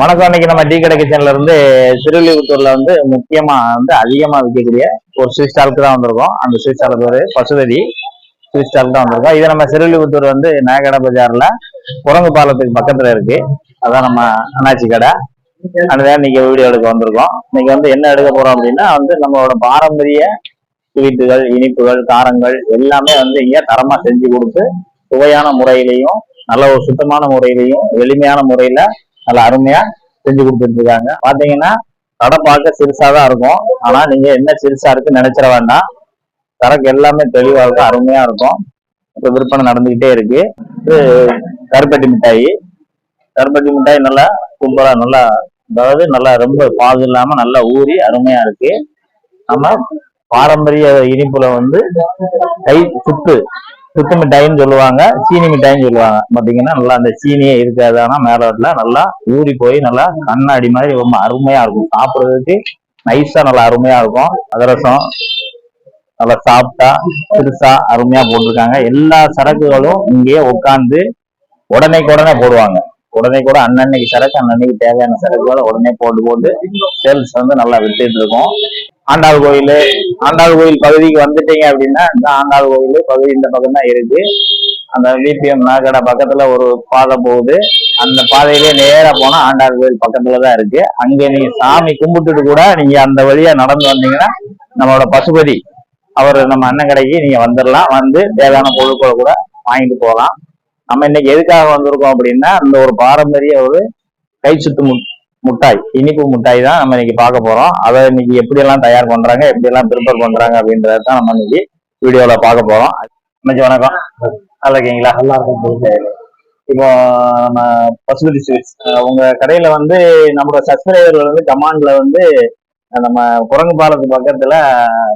வணக்கம். இன்னைக்கு நம்ம டீ கடை கிச்சன்ல இருந்து திருவள்ளிபுத்தூர்ல வந்து முக்கியமா வந்து அதிகமா விற்கக்கூடிய ஒரு ஸ்வீட் ஸ்டாலுக்கு தான் வந்திருக்கோம். அந்த ஸ்வீட் ஸ்டாலுக்கு பேரு பசுததி ஸ்வீட் ஸ்டாலுக்கு தான் வந்திருக்கோம். இது நம்ம திருவள்ளிபுத்தூர் வந்து நாயகடை பஜார்ல குரங்கு பாலத்துக்கு பக்கத்துல இருக்கு. அதான் நம்ம அண்ணாச்சி கடை. அதுதான் இன்னைக்கு வீடியோ எடுக்க வந்திருக்கோம். இன்னைக்கு வந்து என்ன எடுக்க போறோம் அப்படின்னா வந்து நம்மளோட பாரம்பரிய ஸ்வீட்டுகள் இனிப்புகள் காரங்கள் எல்லாமே வந்து இங்க தரமா செஞ்சு கொடுத்து சுவையான முறையிலையும் நல்ல ஒரு சுத்தமான முறையிலையும் எளிமையான முறையில நல்லா அருமையா செஞ்சு கொடுத்துட்டு இருக்காங்க பாத்தீங்கன்னா கடை பார்க்க சிறுசா தான் இருக்கும். ஆனா நீங்க என்ன சிறுசா இருக்குன்னு நினைச்சிட வேண்டாம். சரக்கு எல்லாமே தெளிவா இருக்கும் அருமையா இருக்கும். இப்போ விற்பனை நடந்துகிட்டே இருக்கு. இது கருப்பட்டி மிட்டாய். கருப்பட்டி மிட்டாய் நல்லா சூப்பரா நல்லா அதாவது நல்லா ரொம்ப பாது இல்லாம நல்லா ஊறி அருமையா இருக்கு. நம்ம பாரம்பரிய இனிப்புல வந்து கை சுத்து சுத்து மிட்டாயின்னு சொல்லுவாங்க சீனி மிட்டாயின்னு சொல்லுவாங்க. பாத்தீங்கன்னா நல்லா அந்த சீனியே இருக்காது. ஆனா நல்லா ஊறி போய் நல்லா கண்ணாடி மாதிரி ரொம்ப அருமையா இருக்கும். சாப்பிடுறதுக்கு நைஸா நல்லா அருமையா இருக்கும். அதிரசம் நல்லா சாப்பிட்டா சிறுசா அருமையா போட்டிருக்காங்க. எல்லா சரக்குகளும் இங்கேயே உட்காந்து உடனேக்கு உடனே போடுவாங்க. உடனே கூட அன்னன்னைக்கு சரக்கு அன்னன்னைக்கு தேவையான சரக்குகளை உடனே போட்டு போட்டு சேல்ஸ் வந்து நல்லா வித்துட்டு இருக்கோம். ஆண்டாள் கோயில் ஆண்டாள் கோயில் பகுதிக்கு வந்துட்டீங்க அப்படின்னா இந்த ஆண்டாள் கோயில் பகுதி இந்த பக்கம் தான் இருக்கு. அந்த விபிஎம் நகடை பக்கத்துல ஒரு பாதை போகுது. அந்த பாதையிலே நேரா போனா ஆண்டாள் கோயில் பக்கத்துல தான் இருக்கு. அங்க நீங்க சாமி கும்பிட்டுட்டு கூட நீங்க அந்த வழியா நடந்து வந்தீங்கன்னா நம்மளோட பசுபதி அவர் நம்ம அண்ணன் கடைக்கு நீங்க வந்துடலாம் வந்து தேவையான பொருட்களை கூட வாங்கிட்டு போகலாம். நம்ம இன்னைக்கு எதுக்காக வந்திருக்கோம் அப்படின்னா அந்த ஒரு பாரம்பரிய ஒரு கை சுத்து முட்டாய் இனிப்பு முட்டாய் தான் நம்ம இன்னைக்கு பார்க்க போறோம். அதை இன்னைக்கு எப்படி எல்லாம் தயார் பண்றாங்க எப்படி எல்லாம் ப்ரிப்பேர் பண்றாங்க அப்படின்றத தான் நம்ம இன்னைக்கு வீடியோல பார்க்க போறோம். அம்மாச்சி வணக்கம். நல்லா இருக்கீங்களா? நல்லா இருக்கும் இப்போ நம்ம பசுபதி ஸ்வீட்ஸ் உங்க கடையில வந்து நம்மளோட சப்ஸ்கிரைபர்கள் வந்து கமாண்ட்ல வந்து நம்ம குரங்கு பாலத்து பக்கத்துல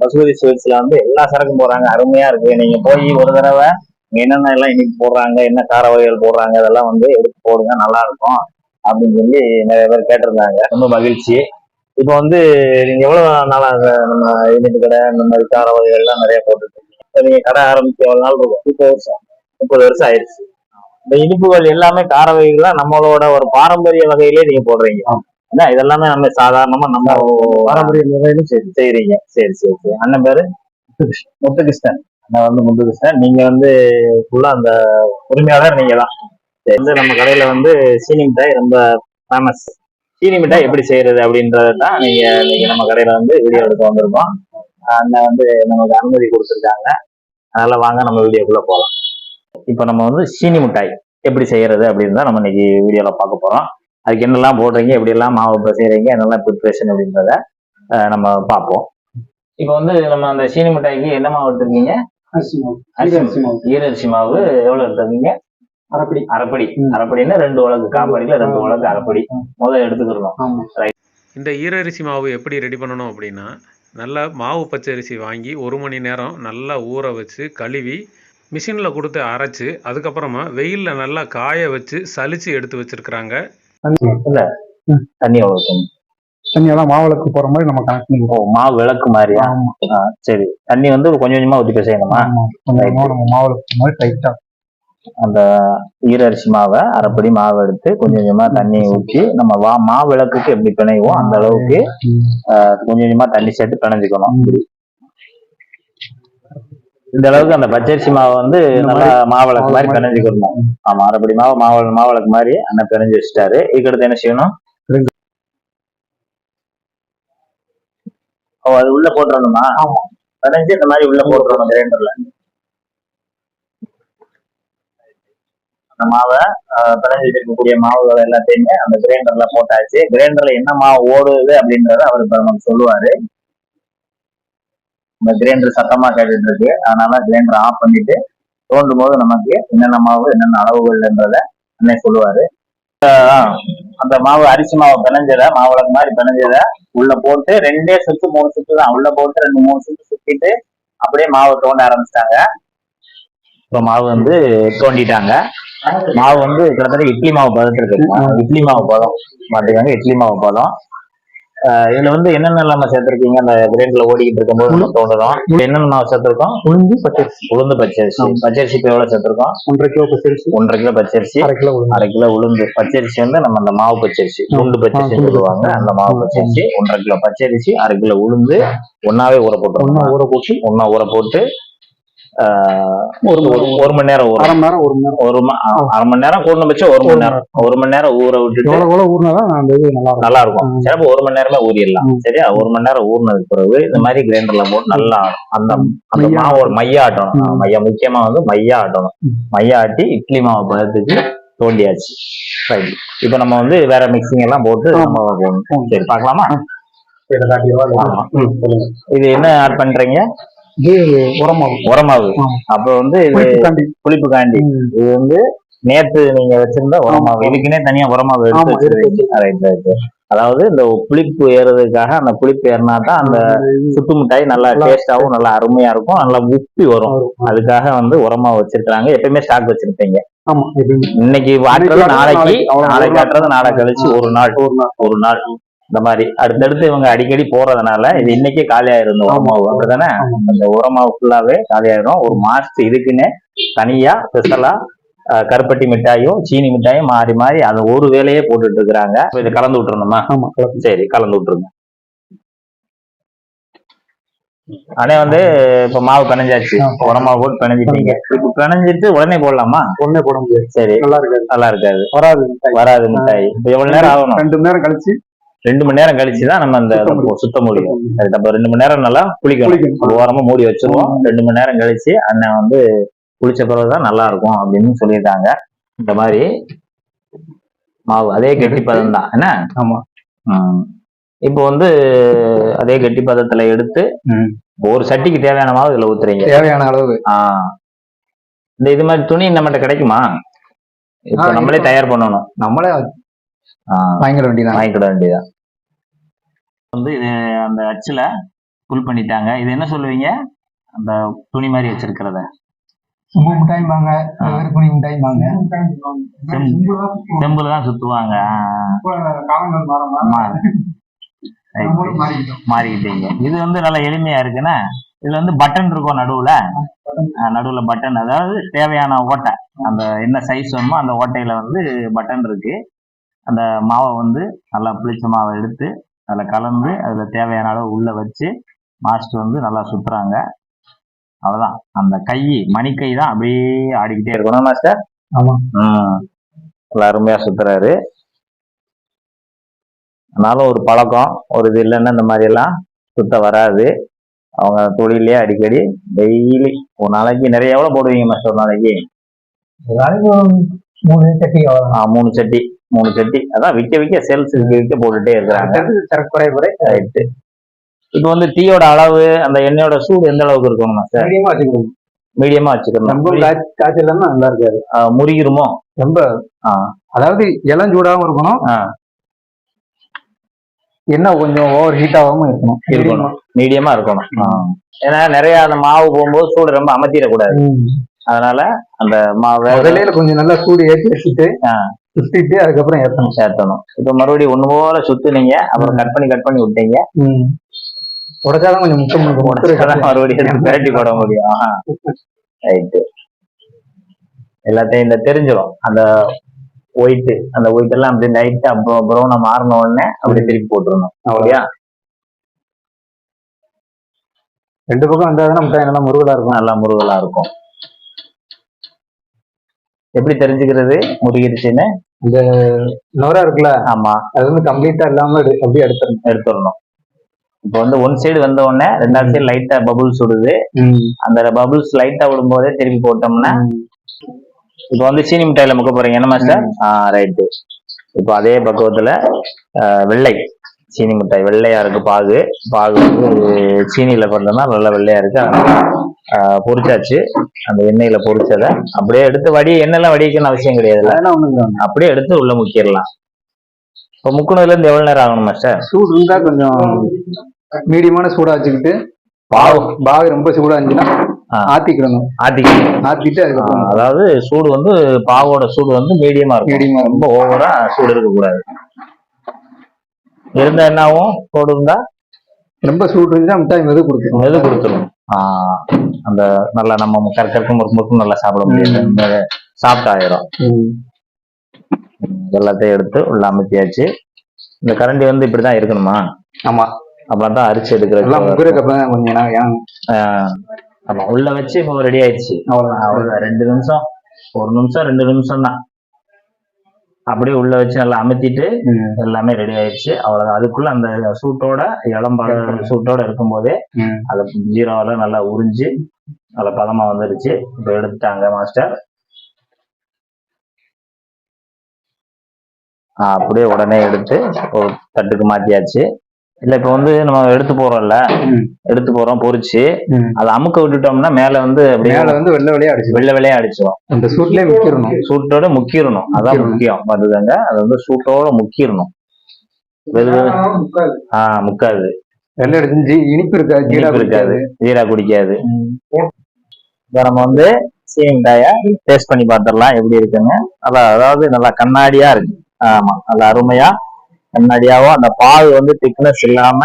பசுபதி ஸ்வீட்ஸ்ல வந்து எல்லா சரக்கும் போறாங்க. அருமையா இருக்கு. நீங்க போய் ஒரு தடவை என்னென்ன எல்லாம் இன்னைக்கு போடுறாங்க என்ன கார வகைகள் போடுறாங்க அதெல்லாம் வந்து எடுத்து போடுங்க நல்லா இருக்கும் அப்படின்னு சொல்லி நிறைய பேர் கேட்டிருந்தாங்க. ரொம்ப மகிழ்ச்சி. இப்போ வந்து நீங்க எவ்வளவு நாளா நம்ம இனிப்பு கடை இந்த மாதிரி கார வகைகள் எல்லாம் நிறைய போட்டுட்டு இருக்கீங்க இப்ப நீங்க கடை ஆரம்பிச்சு எவ்வளவு நாள் இருக்கும்? முப்பது வருஷம். முப்பது வருஷம் ஆயிடுச்சு. இந்த இனிப்புகள் எல்லாமே கார வகைகள் நம்மளோட ஒரு பாரம்பரிய வகையிலே நீங்க போடுறீங்க. ஏன்னா இதெல்லாமே நம்ம சாதாரணமா நம்ம பாரம்பரிய முறையிலும் சரி. செய்றீங்க. சரி சரி சரி. அண்ணன் பேரு? முத்துகிருஷ்ணன். நான் வந்து முத்துகிருஷ்ணன் நீங்க வந்து ஃபுல்லா அந்த உரிமையாளர் நீங்க தான் வந்து நம்ம கடையில வந்து சீனி மிட்டாய் ரொம்ப ஃபேமஸ் சீனி மிட்டாய் எப்படி செய்யறது அப்படின்றத தான் நீங்க நீங்க நம்ம கடையில வந்து வீடியோ எடுக்க வந்திருக்கோம். அண்ணன் வந்து நமக்கு அனுமதி கொடுத்துருக்காங்க. அதனால வாங்க நம்ம வீடியோக்குள்ள போகலாம் இப்போ நம்ம வந்து சீனி மிட்டாய் எப்படி செய்யறது அப்படின்னு தான் நம்ம இன்னைக்கு வீடியோல பார்க்க போறோம். அதுக்கு என்னெல்லாம் போடுறீங்க எப்படி எல்லாம் மாவு செய்யறீங்க என்னெல்லாம் ப்ரிப்ரேஷன் அப்படின்றத நம்ம பார்ப்போம். இப்போ வந்து நம்ம அந்த சீனி மிட்டாய்க்கு என்ன மாவு எடுத்துருக்கீங்க? அரிசி மாவு. ஈரரிசி மாவு எவ்வளவு எடுத்துருக்கீங்க? அரைப்படி. அரைப்படி. அரைப்படின்னா ரெண்டு உலகு காம்படியில ரெண்டு உலகு. அரைப்படி. முதல்ல எடுத்துக்கிறோம் இந்த ஈரரிசி மாவு எப்படி ரெடி பண்ணணும் அப்படின்னா நல்லா மாவு பச்சரிசி வாங்கி ஒரு மணி நேரம் நல்லா ஊற வச்சு கழுவி மிஷினில் கொடுத்து அரைச்சு அதுக்கப்புறமா வெயிலில் நல்லா காய வச்சு சலிச்சு எடுத்து வச்சிருக்கிறாங்க. தண்ணி எவ்வளவு தண்ணி தண்ணியெல்லாம் மாவிளக்கு போற மாதிரி நம்ம கனெக்ட் பண்ணி ஓ மாவு விளக்கு ஆ, சரி. தண்ணி வந்து கொஞ்சம் கொஞ்சமா ஊத்தி செய்யணுமா நம்ம மாவிளக்கு மாதிரி டைட்டா அந்த ஈரரிசி மாவை அரைப்படி மாவு எடுத்து கொஞ்சம் கொஞ்சமா தண்ணி ஊற்றி நம்ம வா மாவு விளக்குக்கு எப்படி பிணைவோம் அந்த அளவுக்கு கொஞ்சம் கொஞ்சமா தண்ணி சேர்த்து பிணைஞ்சுக்கணும். இந்த அளவுக்கு அந்த பச்சரிசி மாவை வந்து நல்லா மாவிளக்கு மாதிரி மாவு மாதிரி. பிணைஞ்சுக்கணும். ஆமா அரைப்படி மாவு மாவு மாவிளக்கு மாதிரி அண்ணன் பிணைஞ்சு வச்சுட்டாரு. இதுக்கடுத்து என்ன செய்யணும் ரெண்டு. ஓ அது உள்ள போட்டுறணுமா. பிணைஞ்சு இந்த மாதிரி உள்ள போட்டுறணும் கிரைண்டர்ல. அந்த மாவை ஆஹ், பிணைஞ்சு இருக்கக்கூடிய மாவுகள் எல்லாத்தையுமே அந்த கிரைண்டர்ல போட்டாச்சு. கிரைண்டர்ல என்ன மாவு ஓடுது அப்படின்றத அவர் இப்ப நமக்கு சொல்லுவாரு. இந்த கிரைண்டர் சத்தமா கேட்டுட்டு இருக்கு அதனால கிரைண்டர் ஆஃப் பண்ணிட்டு தோண்டும் போது நமக்கு என்னென்ன மாவு என்னென்ன அளவுகள்ன்றத அண்ணன் சொல்லுவாரு. அந்த மாவு அரிசி மாவு பிணைஞ்சத மாவுளக்கு மாதிரி பிணைஞ்சத உள்ள போட்டு ரெண்டே சுத்து மூணு சுத்து தான். உள்ள போட்டு ரெண்டு மூணு சுத்து சுத்திட்டு அப்படியே மாவு தோண்ட ஆரம்பிச்சிட்டாங்க. இப்ப மாவு வந்து தோண்டிட்டாங்க. மாவு வந்து கிட்டத்தட்ட இட்லி மாவு பதத்துல இட்லி மாவு பதம். மாட்டுக்காங்க இட்லி மாவு பதம். இதுல வந்து என்னென்ன இல்லாம சேர்த்திருக்கீங்க? அந்த கிரைண்டர்ல ஓடிக்கிட்டு இருக்கும்போது நம்ம இது என்னென்ன மாவு சேர்த்திருக்கோம்? உளுந்து பச்சரிசி. உளுந்து பச்சரிசி. பச்சரிசி இப்போ எவ்வளவு சேர்த்திருக்கோம்? ஒன்றரை கிலோ பச்சரிசி. ஒன்றரை கிலோ பச்சரிசி. அரை கிலோ உளுந்து. அரை கிலோ உளுந்து. பச்சரிசி வந்து நம்ம அந்த மாவு பச்சரிசி. குண்டு பச்சரிசி சொல்லுவாங்க. அந்த மாவு பச்சரிசி. ஒன்றரை கிலோ பச்சரிசி அரை கிலோ உளுந்து. ஒன்னாவே ஊற போட்டு ஒண்ணா ஊற போட்டு. ஒன்னா ஊற போட்டு ஒரு ஒரு மணி நேரம் அரை மணி நேரம் ஒரு மணி நேரம். ஒரு அரை மணி நேரம் கூடணும் வச்சு ஒரு மணி நேரம். ஒரு மணி நேரம் ஊற விட்டுட்டு ஊறினாதான் அந்த இது நல்லா இருக்கும். நல்லா இருக்கும். ம். சிறப்பு ஒரு மணி நேரமே ஊறிடலாம். சரியா? ஒரு மணி நேரம் ஊறினதுக்கு பிறகு இந்த மாதிரி கிரைண்டர்ல போட்டு நல்லா அந்த அந்த மையா. மாவோட மையா ஆட்டணும். மையா முக்கியமா வந்து மையா ஆட்டணும். மையா ஆட்டி இட்லி மாவு பதத்துக்கு தோண்டியாச்சு. ரைட் இப்போ நம்ம வந்து வேற மிக்சிங் எல்லாம் போட்டு. நம்ம போடணும். சரி பார்க்கலாமா? இது என்ன ஆட் பண்றீங்க? இது உரமாவு. ஆமா. அப்போ வந்து புளிப்பு காண்டி. இது வந்து நேத்து நீங்க வச்சிருந்த உரமாவு. இதுக்குன்னே தனியா உரமாவு எடுத்து வச்சிருக்கீங்க. அதாவது இந்த புளிப்பு ஏறுறதுக்காக அந்த புளிப்பு ஏறினா தான் அந்த சுத்து மிட்டாய் நல்லா டேஸ்டாவும் நல்லா அருமையா இருக்கும். நல்லா உப்பி வரும். அதுக்காக வந்து உரமா வச்சிருக்காங்க எப்பயுமே ஸ்டாக் வச்சிருப்பீங்க. இன்னைக்கு வாட்டுறது நாளைக்கு நாளைக்கு, காட்டுறது நாள். கழிச்சு ஒரு நாள். ஒரு நாள். இந்த மாதிரி அடுத்தடுத்து இவங்க அடிக்கடி போறதுனால இது இன்னைக்கே காலி ஆயிரும் இந்த. உரமாவு அப்படிதானே. அந்த உரமாவு ஃபுல்லாவே காலி ஆயிரும் ஒரு மாசத்து இதுக்குன்னு தனியா ஸ்பெஷலா கருப்பட்டி மிட்டாயும் சீனி மிட்டாயும் மாறி மாறி அது ஒரு வேலையே போட்டுட்டு இருக்கிறாங்க இதை கலந்து கலப்பு. சரி கலந்து விட்டுருங்க. அண்ணே வந்து இப்ப மாவு பிணைஞ்சாச்சு. உரமாவு போட்டு பிணைஞ்சிட்டீங்க. இப்ப பிணைஞ்சிட்டு உடனே போடலாமா? ஒண்ணே போட முடியாது. சரி. நல்லா இருக்காது. நல்லா இருக்காது. வராது மிட்டாய். வராது மிட்டாய். இப்ப எவ்வளவு நேரம் ஆகணும்? ரெண்டு மணி நேரம் கழிச்சு ரெண்டு மணி நேரம் கழிச்சு தான் நம்ம அந்த சுத்த முடியும். நம்ம ரெண்டு மணி நேரம் நல்லா குளிக்கணும். ஒரு ஓரமா மூடி வச்சிருவோம் ரெண்டு மணி நேரம் கழிச்சு அண்ணன் வந்து குளிச்ச பிறகுதான் நல்லா இருக்கும் அப்படின்னு சொல்லியிருக்காங்க இந்த மாதிரி மாவு அதே கெட்டி பதம் தான் என்ன ஆமா. இப்போ வந்து அதே கெட்டி பதத்துல எடுத்து. ஒரு சட்டிக்கு தேவையான மாவு இதுல ஊத்துறீங்க தேவையான அளவு ஆ. இந்த இது மாதிரி துணி நம்மகிட்ட கிடைக்குமா இப்போ நம்மளே. தயார் பண்ணணும் நம்மளே வாங்கிட வேண்டியதான் வாங்கிக்கிட வேண்டியதான் வந்து இது அந்த அச்சுல புல் பண்ணிட்டாங்க. இது என்ன சொல்லுவீங்க? அந்த துணி மாதிரி வச்சிருக்கிறத. சும்மா மிட்டாய்பாங்க ஆ. துணி மிட்டாய்பாங்க செம்புல தான் சுத்துவாங்க. மாறிக்கிட்டீங்க. இது வந்து நல்ல எளிமையா இருக்குன்னா இதுல வந்து பட்டன் இருக்கும் நடுவுல. நடுவுல பட்டன் அதாவது தேவையான ஓட்டை. அந்த என்ன சைஸ் வேணுமோ அந்த ஓட்டையில வந்து பட்டன் இருக்கு. அந்த மாவை வந்து நல்லா புளிச்ச மாவை எடுத்து அதுல கலந்து அதுல தேவையான அளவு உள்ள வச்சு மாஸ்டர் வந்து நல்லா சுத்துறாங்க. அவ்வளவுதான். அந்த கை மணிக்கை தான் அப்படியே ஆடிக்கிட்டே இருக்கணும் மாஸ்டர்? ஆமா. ம் நல்லா அருமையா சுத்துறாரு. ஆனாலும் ஒரு பழக்கம் ஒரு இது இல்லைன்னா இந்த மாதிரி எல்லாம் சுத்த வராது. அவங்க தொழிலே அடிக்கடி டெய்லி ஒரு நாளைக்கு நிறைய எவ்வளவு போடுவீங்க மாஸ்டர் ஒரு நாளைக்கு? மூணு சட்டி ஆ, மூணு சட்டி. மூணு சட்டி. அதான் விற்க விற்க சேல்ஸ் விற்க விற்க போட்டுட்டே இருக்கிறாங்க. குறை குறை. ரைட்டு இப்போ வந்து டீயோட அளவு அந்த எண்ணெயோட சூடு எந்த அளவுக்கு இருக்கணும் மாஸ்டர் மீடியமா வச்சுக்கணும். மீடியமா வச்சுக்கணும். ரொம்ப காய்ச்சி காய்ச்சல் இல்லாம நல்லா இருக்காது. முறிகிருமோ ரொம்ப. அதாவது இளம் சூடாகவும் இருக்கணும். என்ன கொஞ்சம் ஓவர் ஹீட் ஆகாம இருக்கணும். இருக்கணும். மீடியமா. இருக்கணும். ஏன்னா நிறைய அந்த மாவு போகும்போது சூடு ரொம்ப அமர்த்திடக்கூடாது. அதனால அந்த மாவை முதல்ல கொஞ்சம் நல்லா சூடு ஏற்றி வச்சுட்டு. சுத்திட்டு அதுக்கப்புறம் ஏற்றணும் சேர்த்தணும் இப்போ மறுபடியும் ஒண்ணு போல சுத்துனீங்க அப்புறம் கட் பண்ணி கட் பண்ணி விட்டீங்க. உடச்சாதான் கொஞ்சம் முத்தம் உடைச்சாதான் மறுபடியும் பிரட்டி போட முடியும். ரைட்டு எல்லாத்தையும் இந்த தெரிஞ்சிடும் அந்த ஒயிட் அந்த ஒயிட் எல்லாம் அப்படி லைட்டா ப்ரௌனா மாறின உடனே அப்படி திருப்பி போட்டுருணும் அப்படியா? ரெண்டு பக்கம் வந்தாதான் முட்டாய் நல்லா முருகலா இருக்கும். நல்லா முருகலா இருக்கும். எப்படி தெரிஞ்சுக்கிறது? முருகிருச்சுன்னு நோரா இருக்குல்ல? ஆமா. அது வந்து கம்ப்ளீட்டா இல்லாம அப்படியே எடுத்துடணும். எடுத்துடணும். இப்போ வந்து ஒன் சைடு வந்த உடனே ரெண்டாவது சைடு லைட்டா பபுள்ஸ் விடுது அந்த பபுள்ஸ் லைட்டா விடும்போதே திருப்பி போட்டோம்னா இப்போ வந்து சீனி மிட்டாயில முக்க போறீங்க. என்ன மாஸ்டர் ஆ ரைட்டு இப்போ அதே பக்குவத்துல வெள்ளை. சீனி மிட்டாய் வெள்ளையா இருக்கு பாகு. பாகு வந்து சீனியில பண்ணோம்னா நல்லா வெள்ளையா இருக்கு. பொரிச்சாச்சு. அந்த எண்ணெயில பொரிச்சதை அப்படியே எடுத்து வடி எண்ணெய்லாம் வடிக்கணும்னு அவசியம் கிடையாதுல்ல இல்லை. அப்படியே எடுத்து உள்ள முக்கிடலாம் இப்போ முக்குனதுல இருந்து எவ்வளவு நேரம் ஆகணும் மாஸ்டர் சூடு இருந்தா கொஞ்சம் மீடியமான சூடா வச்சுக்கிட்டு பாவு பாகு. ரொம்ப சூடா இருந்துச்சுன்னா. ஆத்திக்கிடணும் ஆத்திக்கணும். ஆத்திட்டு அதுக்கப்புறம் அதாவது சூடு வந்து பாவோட சூடு வந்து மீடியமா இருக்கும். மீடியமா ரொம்ப ஓவரா சூடு இருக்கக்கூடாது. இருந்தா என்னாகும்? சூடு இருந்தா? ரொம்ப சூடு இருந்தா மிட்டாய் மெது கொடுத்துரும். மெது கொடுத்துரும். ஆஹ் அந்த நல்லா நம்ம கற்கருக்கு முறுக்கு நல்லா சாப்பிட முடியாது. சாப்பிட்டு ஆயிரும். எல்லாத்தையும் எடுத்து உள்ள அமைத்தியாச்சு இந்த கரண்டி வந்து இப்படிதான் இருக்கணுமா? ஆமா. அப்புறம் தான் அரிசி எடுக்கிறது உள்ள வச்சு இப்போ ரெடி ஆயிடுச்சு. அவ்வளவுதான். அவ்வளவுதான். ரெண்டு நிமிஷம் ஒரு நிமிஷம் ரெண்டு நிமிஷம் தான் அப்படியே உள்ள வச்சு நல்லா அமுத்திட்டு. எல்லாமே ரெடி ஆயிடுச்சு. அவ்வளவுதான். அதுக்குள்ள அந்த சூட்டோட இளம் பழ சூட்டோட இருக்கும்போதே. அதை ஜீரோவில் நல்லா உறிஞ்சு நல்ல பதமா வந்துருச்சு. இப்போ எடுத்துட்டாங்க மாஸ்டர். அப்படியே உடனே எடுத்து ஒரு தட்டுக்கு மாத்தியாச்சு. இல்ல இப்ப வந்து நம்ம எடுத்து போறோம்ல. எடுத்து போறோம் பொரிச்சு ம். அதை அமுக்க விட்டுட்டோம்னா மேல வந்து அப்படியே மேல வந்து வெள்ளை வெளியே அடிச்சு வெள்ளை வெள்ளையா அடிச்சிடும். அந்த சூட்லயே விக்கிறணும் சூட்டோட முக்கிரணும். அதான். முக்கியம். வருதுங்க அது வந்து சூட்டோட முக்கிரணும். வெது ஆஹ் முக்காது வெள்ளை அடிச்சு இனிப்பு இருக்காது ஜீரா இருக்காது. ஜீரா குடிக்காது. இப்போ நம்ம வந்து சீனி மிட்டாய டேஸ்ட் பண்ணி பார்த்துடலாம். எப்படி இருக்குன்னு. நல்லா அதாவது நல்லா கண்ணாடியா இருக்கு. ஆமா நல்லா அருமையா கண்ணாடியாவும் அந்த பாவு வந்து திக்னஸ் இல்லாம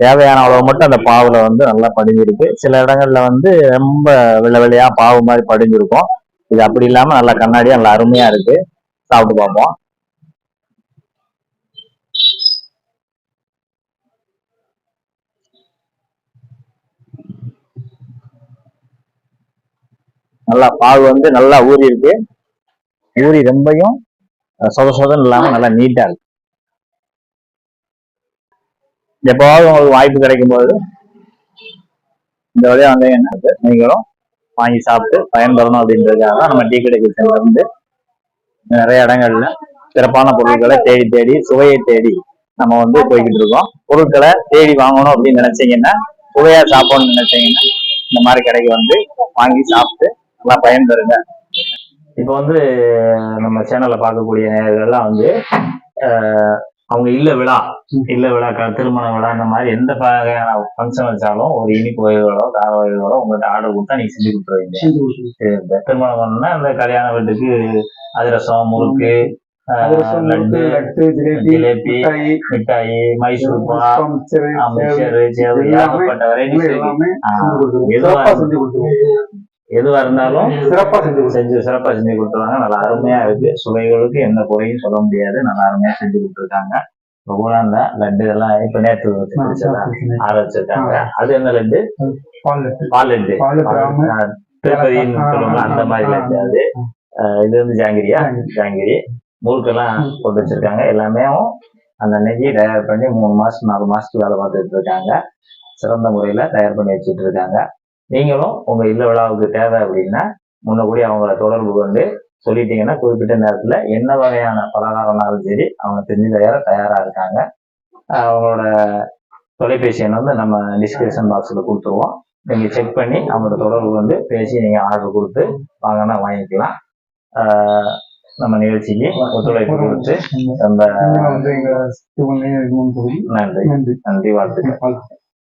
தேவையான அளவு மட்டும் அந்த பாவுல வந்து நல்லா படிஞ்சிருக்கு. சில இடங்கள்ல வந்து ரொம்ப வெள்ளை வெள்ளையா பாவு மாதிரி படிஞ்சிருக்கும். இது அப்படி இல்லாம நல்லா கண்ணாடியா நல்லா அருமையா இருக்கு. சாப்பிட்டு பார்ப்போம். நல்லா பாவு வந்து நல்லா ஊறி இருக்கு ஊறி ரொம்பையும் சொத சொதன் இல்லாம நல்லா நீட்டா இருக்கு. எப்பவாவது உங்களுக்கு வாய்ப்பு கிடைக்கும் போது இந்த வழியா என்ன நீங்களும் வாங்கி சாப்பிட்டு பயன்பெறணும் அப்படின்றதுக்காக தான் நம்ம டீ கடை கிச்சன்ல இருந்து நிறைய இடங்கள்ல சிறப்பான பொருட்களை தேடி தேடி சுவையை தேடி நம்ம வந்து போய்கிட்டு இருக்கோம். பொருட்களை தேடி வாங்கணும் அப்படின்னு நினைச்சீங்கன்னா சுவையா சாப்பிடணும்னு நினைச்சீங்கன்னா இந்த மாதிரி கடைக்கு வந்து வாங்கி சாப்பிட்டு நல்லா பயன்பெறுங்க. இப்போ வந்து நம்ம சேனல்ல பார்க்கக்கூடிய நேரங்கள்லாம் வந்து அவங்க இல்ல விழா இல்ல விழா க- திருமண விழா இந்த மாதிரி எந்த வகையான ஃபங்க்ஷன் வச்சாலும் ஒரு இனிப்பு வகைகளோ கார வகைகளோ உங்கள்கிட்ட ஆர்டர் கொடுத்தா நீங்க செஞ்சு கொடுத்துருவீங்க. திருமணம் பண்ணா இந்த கல்யாண வீட்டுக்கு அதிரசம் முறுக்கு லட்டு ஜிலேபி மிட்டாய் மைசூர் பா புஷ்பம், மிச்சரு, மிக்சர் சேவு எல்லாமே ஏகப்பட்ட varieties எதுவா இருந்தாலும் சிறப்பா செஞ்சு செஞ்சு சிறப்பா செஞ்சு கொடுத்துருவாங்க. நல்லா அருமையா இருக்கு. சுவைகளுக்கு எந்த குறையும் சொல்ல முடியாது. நல்லா அருமையா செஞ்சு கொடுத்துருக்காங்க. கூட அந்த லட்டு எல்லாம் இப்ப நேற்று ஆற வச்சிருக்காங்க அது என்ன லட்டு? பால் லட்டு. திருப்பதின்னு சொல்லுவாங்க அந்த மாதிரி லட்டு அது. இது வந்து ஜாங்கிரியா? ஜாங்கிரி. முறுக்கெல்லாம் போட்டு வச்சிருக்காங்க. எல்லாமே அந்த அன்னைக்கு தயார் பண்ணி மூணு மாசம் நாலு மாசத்துக்கு வேலை பார்த்துட்டு இருக்காங்க. சிறந்த முறையில தயார் பண்ணி வச்சுட்டு இருக்காங்க. நீங்களும் உங்க இல்ல விழாவுக்கு தேவை அப்படின்னா முன்னக்கூடி அவங்கள தொடர்பு கொண்டு சொல்லிட்டீங்கன்னா குறிப்பிட்ட நேரத்துல என்ன வகையான பலகாரம்னாலும் சரி அவங்க செஞ்சு தயார தயாரா இருக்காங்க. அவங்களோட தொலைபேசி எண் வந்து நம்ம டிஸ்கிரிப்ஷன் பாக்ஸ்ல கொடுத்துருவோம். நீங்க செக் பண்ணி அவங்களோட தொடர்பு வந்து பேசி நீங்க ஆர்டர் கொடுத்து வாங்கினா வாங்கிக்கலாம். நம்ம நிகழ்ச்சிக்கு ஒத்துழைப்பு கொடுத்து ரொம்ப நன்றி. நன்றி. வாழ்த்துக்கள்.